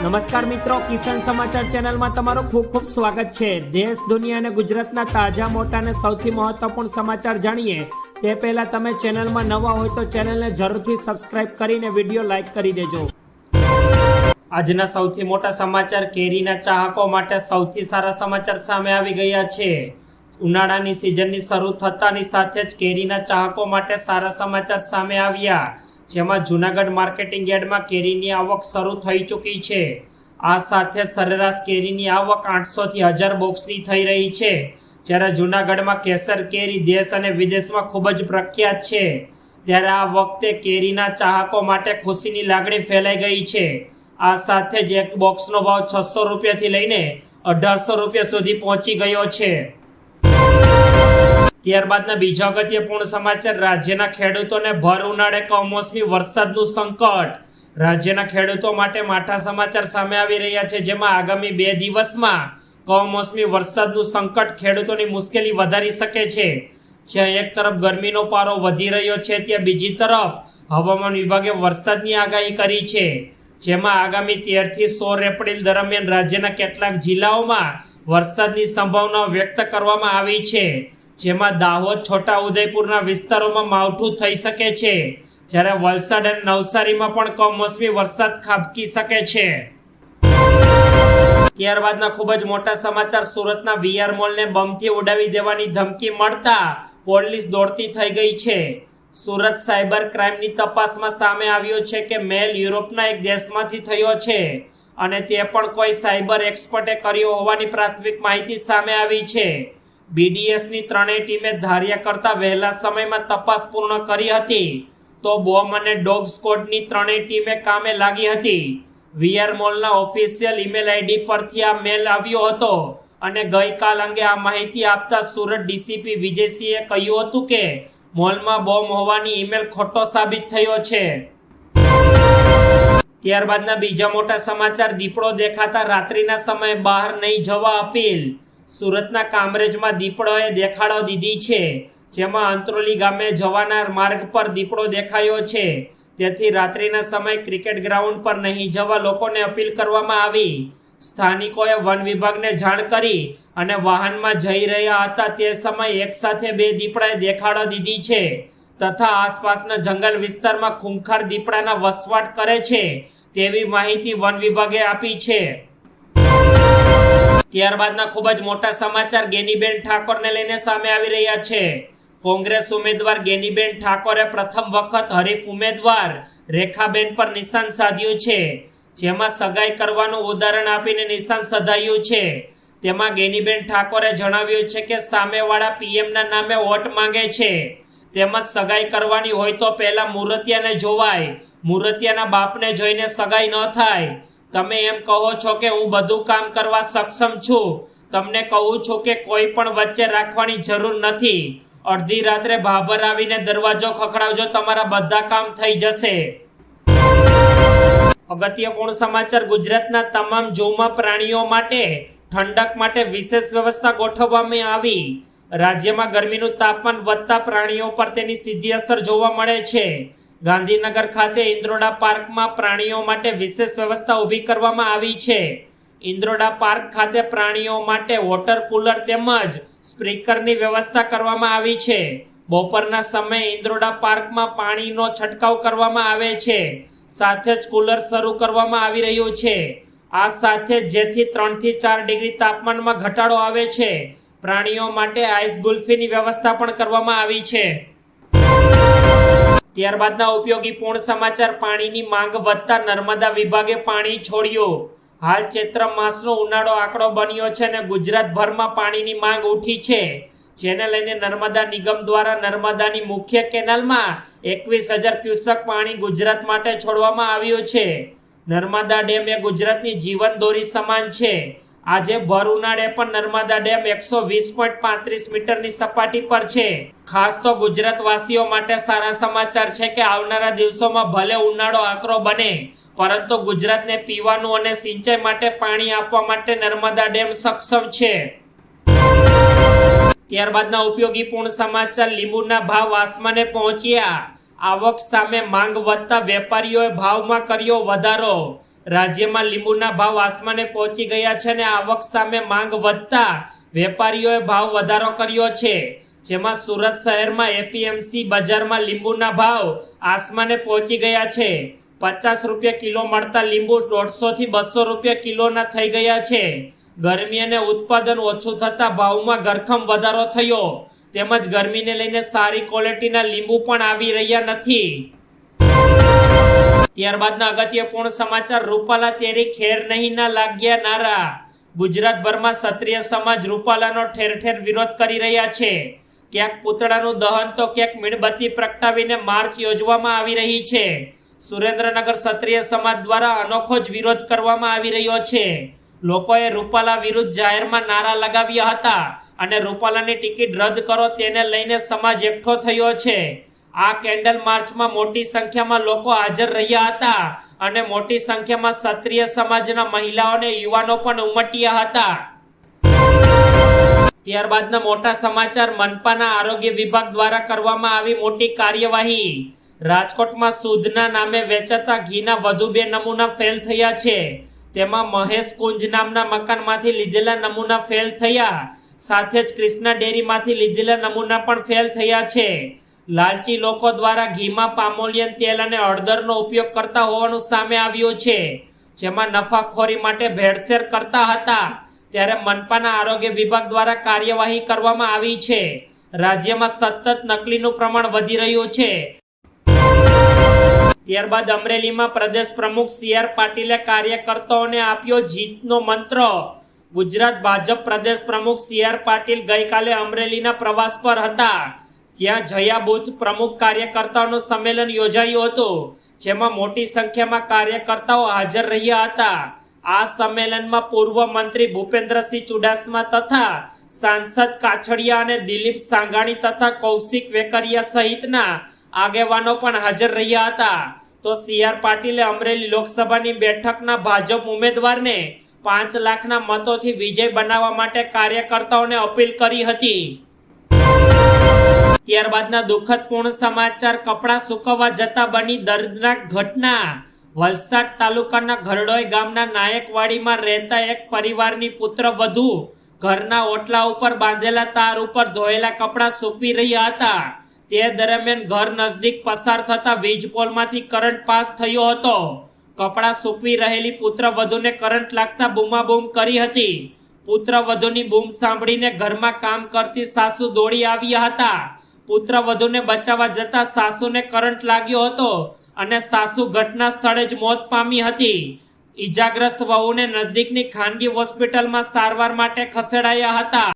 નમસ્કાર મિત્રો, કિસાન સમાચાર ચેનલમાં તમારું ખૂબ ખૂબ સ્વાગત છે. દેશ, દુનિયા અને ગુજરાતના તાજા, મોટા અને સૌથી મહત્વપૂર્ણ સમાચાર જાણીએ. તે પહેલા તમે ચેનલમાં નવા હોય તો ચેનલને જરૂરથી સબસ્ક્રાઇબ કરીને વીડિયો લાઇક કરી દેજો. આજના સૌથી મોટા સમાચાર કેરીના ચાહકો માટે સૌથી સારા સમાચાર સામે આવી ગયા છે. ઉનાળાની સિઝનની શરૂ થતાની સાથે જ કેરીના ચાહકો માટે સારા સમાચાર સામે આવ્યા. જેમાં જૂનાગઢ માર્કેટિંગ યાર્ડમાં કેરીની આવક શરૂ થઈ ચૂકી છે. આ સાથે સરેરાશ કેરીની આવક આઠસોથી હજાર બોક્સની થઈ રહી છે, જ્યારે જૂનાગઢમાં કેસર કેરી દેશ અને વિદેશમાં ખૂબ જ પ્રખ્યાત છે. ત્યારે આ વખતે કેરીના ચાહકો માટે ખુશીની લાગણી ફેલાઈ ગઈ છે. આ સાથે જ એક બોક્સનો ભાવ છસો રૂપિયાથી લઈને અઢારસો રૂપિયા સુધી પહોંચી ગયો છે. ત્યારબાદના બીજા અગત્યપૂર્ણ સમાચાર, રાજ્યના ખેડૂતોને ભર ઉનાળે કમોસમી વરસાદનું સંકટ. રાજ્યના ખેડૂતો માટે માઠા સમાચાર સામે આવી રહ્યા છે, જેમાં આગામી બે દિવસમાં કમોસમી વરસાદનું સંકટ ખેડૂતોની મુશ્કેલી વધારી શકે છે. જ્યાં એક તરફ ગરમીનો પારો વધી રહ્યો છે, ત્યાં બીજી તરફ હવામાન વિભાગે વરસાદની આગાહી કરી છે. જેમાં આગામી તેરથી સોળ એપ્રિલ દરમિયાન રાજ્યના કેટલાક જિલ્લાઓમાં વરસાદની સંભાવના વ્યક્ત કરવામાં આવી છે. જેમાં દાહોદ, છોટા ઉદયપુરના વિસ્તારોમાં માવઠું થઈ શકે છે. જ્યારે વલસાડ અને નવસારીમાં પણ કમોસમી વરસાદ ખાબકી શકે છે. ત્યારબાદના ખૂબ જ મોટા સમાચાર સુરતના વીઆર મોલને બમથી ઉડાવી દેવાની ધમકી મળતા પોલીસ દોડતી થઈ ગઈ છે. સુરત સાયબર ક્રાઇમની તપાસમાં સામે આવ્યો છે કે મેલ યુરોપના એક દેશમાંથી થયો છે અને તે પણ કોઈ સાયબર એક્સપર્ટે કર્યો હોવાની પ્રાથમિક માહિતી સામે આવી છે. બીડીએસની ત્રણેય ટીમે ધાર્યા કરતા વહેલા સમયમાં તપાસ પૂર્ણ કરી હતી. તો બોમ્બ અને ડોગ સ્કોડની ત્રણેય ટીમે કામે લાગી હતી. વીઆર મોલના ઓફિશિયલ ઈમેલ આઈડી પરથી આ મેલ આવ્યો હતો અને ગઈકાલ અંગે આ માહિતી આપતા સુરત ડીસીપી વિજયસિંહે કહ્યું હતું કે, મોલમાં બોમ્બ હોવાની ઈમેલ ખોટો સાબિત થયો છે. ત્યારબાદના બીજા મોટા સમાચાર, દીપડો દેખાતા રાત્રિના સમયે બહાર નહીં જવા અપીલ. સુરતના કામરેજમાં દીપડોએ દેખાડો દીધી છે. જેમાં અંત્રોલી ગામે જવાના માર્ગ પર દીપડો દેખાયો છે. તેથી રાત્રિના સમયે ક્રિકેટ ગ્રાઉન્ડ પર નહીં જવા લોકોને અપીલ કરવામાં આવી. સ્થાનિકોએ વન વિભાગને જાણ કરી અને વાહનમાં જઈ રહ્યા હતા તે સમયે એકસાથે બે દીપડાએ દેખાડો દીધી છે. તથા આસપાસના જંગલ વિસ્તારમાં ખૂંખાર દીપડાના વસવાટ કરે છે તેવી માહિતી વન વિભાગે આપી છે. ત્યારબાદના ખૂબ જ મોટા સમાચાર ગેનીબેન ઠાકોરને લઈને સામે આવી રહ્યા છે. કોંગ્રેસ ઉમેદવાર ગેનીબેન ઠાકોરે પ્રથમ વખત હરીફ ઉમેદવાર રેખાબેન પર નિશાન સાધ્યું છે. જેમાં સગાઈ કરવાનું ઉદાહરણ આપીને નિશાન સધાયું છે. તેમાં ગેનીબેન ઠાકોરે જણાવ્યું છે કે સામેવાળા પીએમના નામે વોટ માંગે છે. તેમજ સગાઈ કરવાની હોય તો પહેલા મૂર્તિયાને જોવાય. મૂર્તિયાના બાપને જોઈને સગાઈ ન થાય. તમે એમ કહો છો કે હું બધું કામ કરવા સક્ષમ છું. તમને કહું છું કે કોઈ પણ વચ્ચે રાખવાની જરૂર નથી. અડધી રાત્રે ભાભર આવીને દરવાજો ખખડાવજો, તમારા બધા કામ થઈ જશે. અગત્યપૂર્ણ સમાચાર, ગુજરાતના તમામ જોમાં પ્રાણીઓ માટે, ઠંડક માટે વિશેષ વ્યવસ્થા ગોઠવવામાં આવી. રાજ્યમાં ગરમીનું તાપમાન વધતા પ્રાણીઓ પર તેની સીધી અસર જોવા મળે છે. ગાંધીનગર ખાતે ઇન્દ્રોડા પાર્કમાં પ્રાણીઓ માટે વિશેષ વ્યવસ્થા ઊભી કરવામાં આવી છે. ઇન્દ્રોડા પાર્ક ખાતે પ્રાણીઓ માટે વોટર કુલર તેમજ સ્પ્રીકરની વ્યવસ્થા કરવામાં આવી છે. બપોરના સમયે ઇન્દ્રોડા પાર્કમાં પાણીનો છંટકાવ કરવામાં આવે છે. સાથે જ કુલર શરૂ કરવામાં આવી રહ્યું છે. આ સાથે જેથી ત્રણથી ચાર ડિગ્રી તાપમાનમાં ઘટાડો આવે છે. પ્રાણીઓ માટે આઈસ ગુલ્ફીની વ્યવસ્થા પણ કરવામાં આવી છે. ત્યારબાદના ઉપયોગી પૂર્ણ સમાચાર પાણીની માંગ વધતા નર્મદા વિભાગે પાણી છોડ્યું. હાલ ચૈત્ર માસનો ઉનાળો આંકડો બન્યો છે અને ગુજરાતભરમાં પાણીની માંગ ઉઠી છે. જેને લઈને નર્મદા નિગમ દ્વારા નર્મદાની મુખ્ય કેનાલમાં એકવીસ હજાર ક્યુસેક પાણી ગુજરાત માટે છોડવામાં આવ્યું છે. નર્મદા ડેમ એ ગુજરાતની જીવન દોરી સમાન છે. આજે ભર ઉનાળે પણ નર્મદા ડેમ એકસો વીસ પોઈન્ટ પાંત્રીસ મીટરની સપાટી પર છે. ખાસ તો ગુજરાતવાસીઓ માટે સારા સમાચાર છે કે આવનારા દિવસોમાં ભલે ઉનાળો આકરો બને, પરંતુ ગુજરાતને પીવાનું અને સિંચાઈ માટે પાણી આપવા માટે નર્મદા ડેમ સક્ષમ છે. ત્યારબાદના ઉપયોગી પૂર્ણ સમાચાર, લીંબુના ભાવ આસમાને પહોંચ્યા. આવક સામે માંગ વધતા વેપારીઓએ ભાવમાં કર્યો વધારો. રાજ્યમાં લીંબુના ભાવ આસમાને પહોંચી ગયા છે અને આવક સામે માંગ વધતા વેપારીઓએ ભાવ વધારો કર્યો છે. જેમાં સુરત શહેરમાં એપીએમસી બજારમાં લીંબુના ભાવ આસમાને પહોંચી ગયા છે. પચાસ રૂપિયા કિલો મળતા લીંબુ દોઢસો થી બસો રૂપિયા કિલોના થઈ ગયા છે. ગરમી અને ઉત્પાદન ઓછું થતા ભાવમાં ઘરખમ વધારો થયો. તેમજ ગરમીને લઈને સારી ક્વોલિટીના લીંબુ પણ આવી રહ્યા નથી. ત્યારબાદના અગત્યપૂર્ણ સમાચાર, રૂપાલા તેરી ખેર નહીં ના લાગ્યા નારા. ગુજરાતભરમાં ક્ષત્રિય સમાજ રૂપાલાનો ઠેર ઠેર વિરોધ કરી રહ્યા છે. ક્યાંક પૂતળાનું દહન તો ક્યાંક મીણબત્તી પ્રગટાવીને માર્ચ યોજવામાં આવી રહી છે. સુરેન્દ્રનગર ક્ષત્રિય સમાજ દ્વારા અનોખો જ વિરોધ કરવામાં આવી રહ્યો છે. લોકોએ રૂપાલા વિરુદ્ધ જાહેરમાં નારા લગાવ્યા હતા અને રૂપાલાની ટિકિટ રદ કરો તેને લઈને સમાજ એકઠો થયો છે. આ કેન્ડલ માર્ચમાં મોટી સંખ્યામાં લોકો હાજર રહ્યા હતા અને મોટી સંખ્યામાં ક્ષત્રિય સમાજના મહિલાઓ અને યુવાનો પણ ઉમટ્યા હતા. ત્યારબાદના મોટા સમાચાર મનપાના આરોગ્ય વિભાગ દ્વારા કરવામાં આવી મોટી કાર્યવાહી. રાજકોટમાં સુધના નામે વેચાતા ઘીના વધુ બે નમૂના ફેલ થયા છે. તેમાં મહેશ કુંજ નામના મકાનમાંથી લીધેલા નમૂના ફેલ થયા. સાથે જ કૃષ્ણા ડેરીમાંથી લીધેલા નમૂના પણ ફેલ થયા છે. લાલચી લોકો દ્વારા ઘીમાં પામોલિયન તેલ અને હળદરનો ઉપયોગ કરતા હોવાનું સામે આવ્યું છે. જેમાં નફાખોરી માટે ભેળસેળ કરતા હતા. ત્યારે મનપાના આરોગ્ય વિભાગ દ્વારા કાર્યવાહી કરવામાં આવી છે. રાજ્યમાં સતત નકલીનું પ્રમાણ વધી રહ્યું છે. ત્યારબાદ અમરેલીમાં પ્રદેશ પ્રમુખ સી આર પાટીલે કાર્યકર્તાઓને આપ્યો જીતનો મંત્ર. ગુજરાત ભાજપ પ્રદેશ પ્રમુખ સી આર પાટીલ ગઈકાલે અમરેલીના પ્રવાસ પર હતા. ત્યાં જયા બુથ પ્રમુખ કાર્યકર્તાઓનું સંમેલન યોજાયું હતું, જેમાં મોટી સંખ્યામાં કાર્યકર્તાઓ હાજર રહ્યા હતા. આ સંમેલનમાં પૂર્વ મંત્રી ભૂપેન્દ્રસિંહ ચુડાસમા તથા સાંસદ કાછડિયા અને દિલીપ સાંઘાણી તથા કૌશિક વેકરિયા સહિતના આગેવાનો પણ હાજર રહ્યા હતા. તો સી આર પાટીલે અમરેલી લોકસભાની બેઠકના ભાજપ ઉમેદવારને પાંચ લાખના મતોથી વિજય બનાવવા માટે કાર્યકર્તાઓને અપીલ કરી હતી. ત્યારબાદના દુઃખદપૂર્ણ સમાચાર, કપડાં સુકવવા જતા બની દર્દનાક ઘટના. વલસાડ તાલુકાના ઘરડોઈ ગામના નાયકવાડીમાં રહેતા એક પરિવારની પુત્ર વધુ ઘરના ઓટલા ઉપર બાંધેલા તાર ઉપર ધોયેલા કપડાં સૂકવી રહ્યા હતા. તે દરમિયાન ઘર નજદીક પસાર થતા વીજ પોલમાંથી કરંટ પાસ થયો હતો. કપડાં સૂકવી રહેલી પુત્ર વધુને કરંટ લાગતા બૂમાબૂમ કરી હતી. પુત્ર વધુની બૂમ સાંભળીને ઘરમાં કામ કરતી સાસુ દોડી આવ્યા હતા. પુત્ર વધુને બચાવવા જતા સાસુને કરંટ લાગ્યો હતો અને સાસુ ઘટના સ્થળે જ મોત પામી હતી. ઈજાગ્રસ્ત વહુને નજદીકની ખાનગી હોસ્પિટલમાં સારવાર માટે ખસેડાયા હતા.